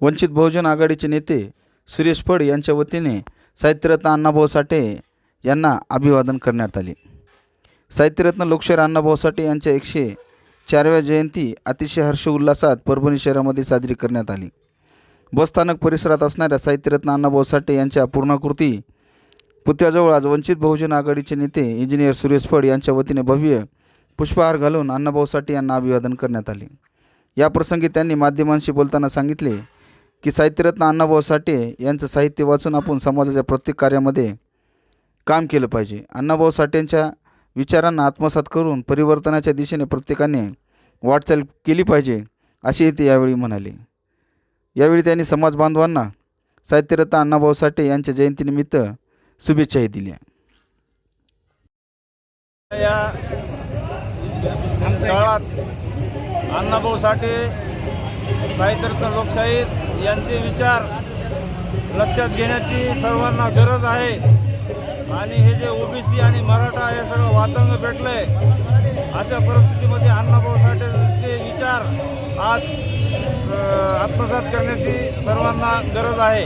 वंचित बहुजन आघाडीचे नेते सुरेश फड यांच्या वतीने साहित्यरत्न अण्णाभाऊ साठे यांना अभिवादन करण्यात आले. साहित्यरत्न लोकशाहीर अण्णाभाऊ साठे यांच्या एकशे चारव्या जयंती अतिशय हर्ष उल्हासात परभणी शहरामध्ये साजरी करण्यात आली. बसस्थानक परिसरात असणाऱ्या साहित्यरत्न अण्णाभाऊ साठे यांच्या पूर्णाकृती पुतळ्याजवळ आज वंचित बहुजन आघाडीचे नेते इंजिनियर सुरेश फड यांच्या वतीने भव्य पुष्पहार घालून अण्णाभाऊ साठे यांना अभिवादन करण्यात आले. या प्रसंगी त्यांनी माध्यमांशी बोलताना सांगितले की साहित्यरत्न अण्णाभाऊ साठे यांचं साहित्य वाचून आपण समाजाच्या प्रत्येक कार्यामध्ये काम केलं पाहिजे. अण्णाभाऊ साठेंच्या विचारांना आत्मसात करून परिवर्तनाच्या दिशेने प्रत्येकाने वाटचाल केली पाहिजे असेही ते यावेळी म्हणाले. यावेळी त्यांनी समाज बांधवांना साहित्यरत्न अण्णाभाऊ साठे यांच्या जयंतीनिमित्त शुभेच्छाही दिल्या. या काळात अण्णाभाऊ साठे साहित्यरत्न लोकशाहीर यांचे विचार लक्षात घेण्याची सर्वांना गरज आहे. आणि हे जे ओबीसी आणि मराठा हे सगळं वातंग भेटलंय अशा परिस्थितीमध्ये अण्णाभाऊ साठेचे विचार आज आत्मसात करण्याची सर्वांना गरज आहे.